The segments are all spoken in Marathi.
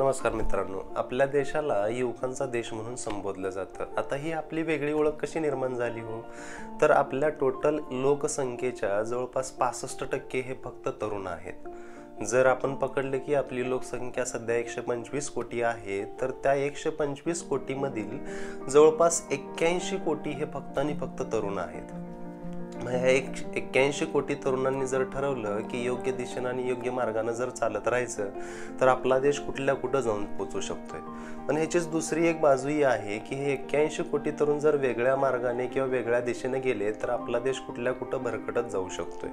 नमस्कार मित्रांनो. आपल्या देशाला युवकांचा देश म्हणून संबोधलं जातं. आता ही आपली वेगळी ओळख कशी निर्माण झाली हो? तर आपल्या टोटल लोकसंख्येच्या जवळपास पासष्ट टक्के हे फक्त तरुण आहेत. जर आपण पकडले की आपली लोकसंख्या सध्या एकशे पंचवीस कोटी आहे तर त्या एकशे पंचवीस कोटीमधील जवळपास एक्क्याऐंशी कोटी हे फक्त आणि फक्त तरुण आहेत. ह्या एक एक्क्याऐंशी कोटी तरुणांनी जर ठरवलं की योग्य दिशेनं आणि योग्य मार्गानं जर चालत राहायचं तर आपला देश कुठल्या कुठं जाऊन पोचू शकतोय? पण ह्याचीच दुसरी एक बाजूही आहे की हे एक्क्याऐंशी कोटी तरुण जर वेगळ्या मार्गाने किंवा वेगळ्या दिशेने गेले तर आपला देश कुठल्या कुठं भरकटत जाऊ शकतोय?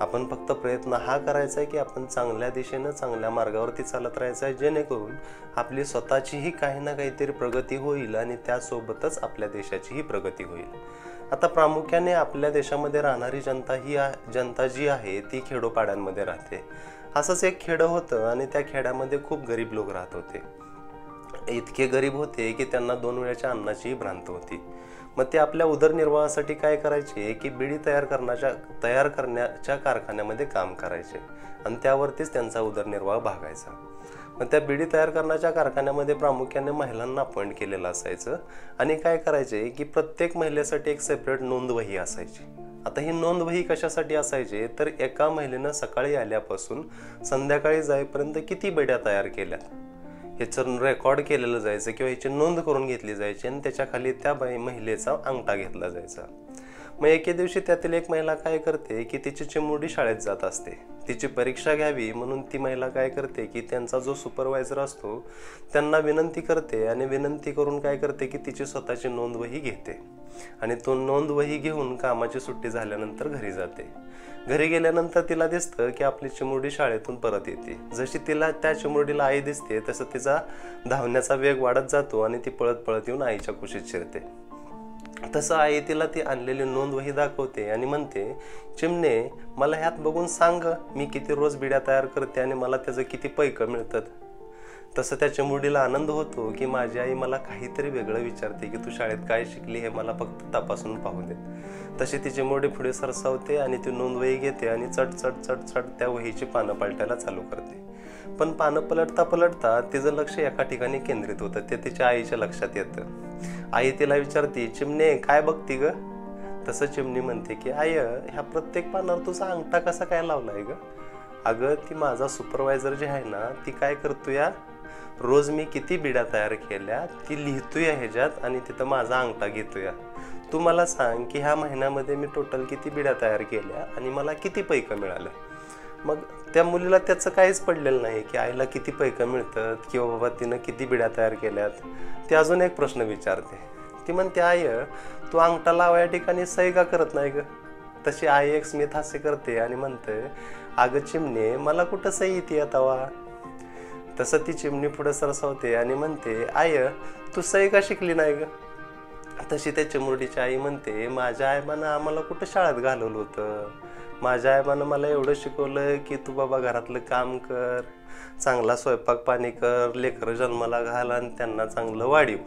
आपण फक्त प्रयत्न हा करायचा आहे की आपण चांगल्या दिशेनं चांगल्या मार्गावरती चालत राहायचं आहे जेणेकरून आपली स्वतःचीही काही ना काहीतरी प्रगती होईल आणि त्यासोबतच आपल्या देशाचीही प्रगती होईल. आता प्रामुख्याने आपल्या देशामध्ये राहणारी जनता ही जनता जी आहे ती खेडोपाड्यांमध्ये राहते. असंच एक खेडं होतं आणि त्या खेड्यामध्ये खूप गरीब लोक राहत होते. इतके गरीब होते की त्यांना दोन वेळाच्या अन्नाचीही भ्रांत होती. मग ते आपल्या उदरनिर्वाहासाठी काय करायचे? की बिडी तयार करण्याच्या तयार करण्याच्या कारखान्यामध्ये काम करायचे. आणि त्यावरतीच त्यांचा उदरनिर्वाह भागायचा. त्या बिडी तयार करण्याच्या कारखान्यामध्ये प्रामुख्याने महिलांना अपॉइंट केलेलं असायचं. आणि काय करायचे की प्रत्येक महिलेसाठी एक सेपरेट नोंदवही असायची. आता ही नोंदवही कशासाठी असायचे? तर एका महिलेनं सकाळी आल्यापासून संध्याकाळी जाईपर्यंत किती बेड्या तयार केल्या ह्याचं रेकॉर्ड केलेलं जायचं किंवा ह्याची नोंद करून घेतली जायची आणि त्याच्याखाली त्या बाई महिलेचा अंगठा घेतला जायचा. मग एके दिवशी त्यातील एक महिला काय करते की तिची चिमुरडी शाळेत जात असते. तिची परीक्षा घ्यावी म्हणून ती महिला काय करते की त्यांचा जो सुपरवायझर असतो त्यांना विनंती करते आणि विनंती करून काय करते की तिची स्वतःची नोंदवही घेते. आणि तो नोंदवही घेऊन कामाची सुट्टी झाल्यानंतर घरी जाते. घरी गेल्यानंतर तिला दिसतं की आपली चिमुरडी शाळेतून परत येते. जशी तिला त्या चिमुरडीला आई दिसते तसं तिचा धावण्याचा वेग वाढत जातो आणि ती पळत पळत येऊन आईच्या कुशीत शिरते. तसं आई तिला ती आणलेली नोंद वही दाखवते आणि म्हणते चिमणे मला ह्यात बघून सांग मी किती रोज बिड्या तयार करते आणि मला त्याचं किती पैक मिळतात. तसं त्या चिमुडीला आनंद होतो की माझी आई मला काहीतरी वेगळं विचारते की तू शाळेत काय शिकली हे मला फक्त तपासून पाहू दे. तशी ती चिमुडी पुढे सरसावते आणि ती नोंद वही घेते आणि चट चट चट चट त्या वहीची पानं पलटायला चालू करते. पण पानं पलटता पलटता तिचं लक्ष एका ठिकाणी केंद्रित होतं ते तिच्या आईच्या लक्षात येतं. आई तिला विचारते चिमणे काय बघती ग? तसं चिमणी म्हणते की आय ह्या प्रत्येक पानावर तुझा अंगठा कसा काय लावलाय ग? अगं ती माझा सुपरवायझर जी आहे ना ती काय करतो या रोज मी किती बिड्या तयार केल्या ती लिहितो या ह्याच्यात आणि तिथं माझा अंगठा घेतो या तू मला सांग की ह्या महिन्यामध्ये मी टोटल किती बिड्या तयार केल्या आणि मला किती पैकं मिळालं? मग त्या मुलीला त्याचं काहीच पडलेलं नाही की आईला किती पैकं मिळतात किंवा बाबा तिनं किती बिड्या तयार केल्यात. ते अजून एक प्रश्न विचारते. ती म्हणते आय तू अंगठा लावा या ठिकाणी सही का करत नाही ग. तशी आई एक स्मित हास्य करते आणि म्हणते अगं चिमणे मला कुठं सही येते तवा तसं ती चिमणी पुढे सरसावते आणि म्हणते आय तू सही का शिकली नाही ग. तशी त्या चिमुरडीची आई म्हणते माझ्या आईमानं आम्हाला कुठं शाळेत घालवलं होतं? माझ्या आईमानं मला एवढं शिकवलं की तू बाबा घरातलं काम कर चांगला स्वयंपाक पाणी कर लेकरं जन्माला घाल आणि त्यांना चांगलं वाढीव.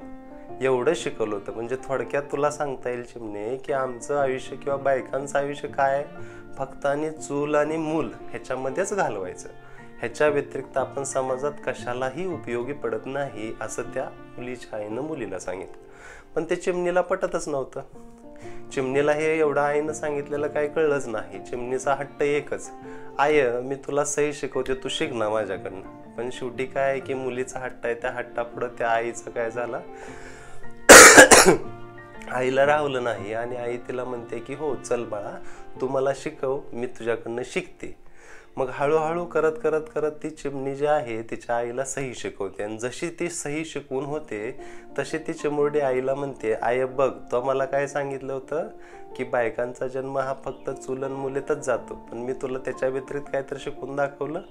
एवढं शिकवलं होतं. म्हणजे थोडक्यात तुला सांगता येईल चिमणे की आमचं आयुष्य किंवा बायकांचं आयुष्य काय फक्त आणि चूल आणि मूल ह्याच्यामध्येच घालवायचं. ह्याच्या व्यतिरिक्त आपण समाजात कशालाही उपयोगी पडत नाही असं त्या मुलीच्या आईनं मुलीला सांगितलं. पण ते चिमणीला पटतच नव्हतं. चिमणीला हे एवढं आईनं सांगितलेलं काय कळलंच नाही. चिमणीचा हट्ट एकच. आय मी तुला सही शिकवते तू शिक ना माझ्याकडनं. पण शेवटी काय आहे की मुलीचा हट्ट आहे त्या हट्टापुढं त्या आईचं काय झालं? आईला राहवलं नाही आणि आई तिला म्हणते की हो चल बाळा तू मला शिकव मी तुझ्याकडनं शिकते. मग हळूहळू करत करत करत ती चिमणी जी आहे तिच्या आईला सही शिकवते. आणि जशी ती सही शिकवून होते तशी ती चिमुरडी आईला म्हणते आय बघ तो मला काय सांगितलं होतं? की बायकांचा जन्म हा फक्त चुलन मुलेतच जातो. पण मी तुला त्याच्या व्यतिरिक्त काहीतरी शिकून दाखवलं?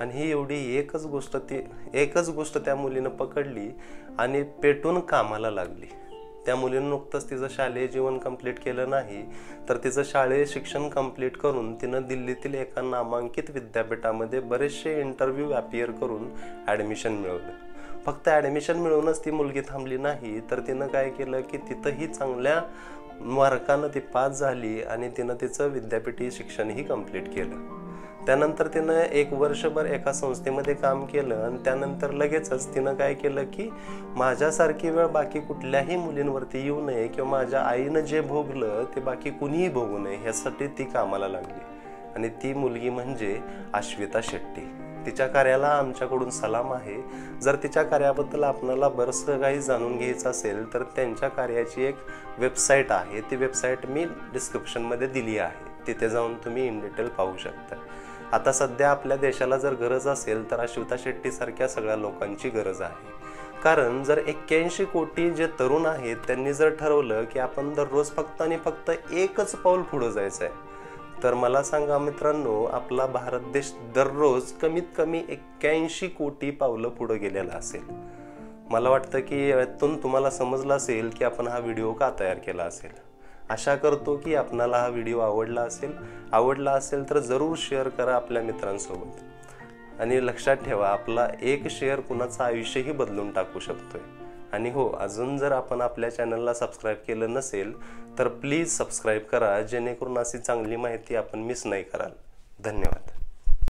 आणि ही एवढी एकच गोष्ट ती एकच गोष्ट त्या मुलीनं पकडली आणि पेटून कामाला लागली. त्या मुलीनं नुकतंच तिचं शालेय जीवन कंप्लीट केलं नाही तर तिचं शालेय शिक्षण कंप्लीट करून तिनं दिल्लीतील एका नामांकित विद्यापीठामध्ये बरेचसे इंटरव्ह्यू अपियर करून ॲडमिशन मिळवलं. फक्त ॲडमिशन मिळवूनच ती मुलगी थांबली नाही तर तिनं काय केलं की तिथंही चांगल्या मार्कानं ती पास झाली आणि तिनं तिचं विद्यापीठी शिक्षणही कंप्लीट केलं. त्यानंतर तिनं एक वर्षभर एका संस्थेमध्ये काम केलं आणि त्यानंतर लगेचच तिनं काय केलं की माझ्यासारखी वेळ बाकी कुठल्याही मुलींवरती येऊ नये किंवा माझ्या आईनं जे भोगलं ते बाकी कुणीही भोगू नये ह्यासाठी ती कामाला लागली. आणि ती मुलगी म्हणजे अश्विता शेट्टी. तिच्या कार्याला आमच्याकडून सलाम आहे. जर तिच्या कार्याबद्दल आपल्याला बरंचसं काही जाणून घ्यायचं असेल तर त्यांच्या कार्याची एक वेबसाईट आहे. ती वेबसाईट मी डिस्क्रिप्शनमध्ये दिली आहे. तिथे जाऊन तुम्ही इन डिटेल पाहू शकता. आता सध्या आपल्या देशाला जर गरज असेल तर अश्विता शेट्टीसारख्या सगळ्या लोकांची गरज आहे. कारण जर एक्क्याऐंशी कोटी जे तरुण आहेत त्यांनी जर ठरवलं की आपण दररोज फक्त आणि फक्त एकच पाऊल पुढं जायचं आहे तर मला सांगा मित्रांनो आपला भारत देश दररोज कमीत कमी एक्क्याऐंशी कोटी पावलं पुढं गेलेला असेल. मला वाटतं की यातून तुम्हाला समजलं असेल की आपण हा व्हिडिओ का तयार केला असेल. आशा करतो की आपणाला हा व्हिडिओ आवडला असेल. आवडला असेल तर जरूर शेअर करा आपल्या मित्रांसोबत. आणि लक्षात ठेवा आपला एक शेअर कुणाचं आयुष्यही बदलून टाकू शकतोय. आणि हो अजून जर आपण आपल्या चॅनलला सबस्क्राईब केलं नसेल तर प्लीज सबस्क्राईब करा जेणेकरून अशी चांगली माहिती आपण मिस नाही कराल. धन्यवाद.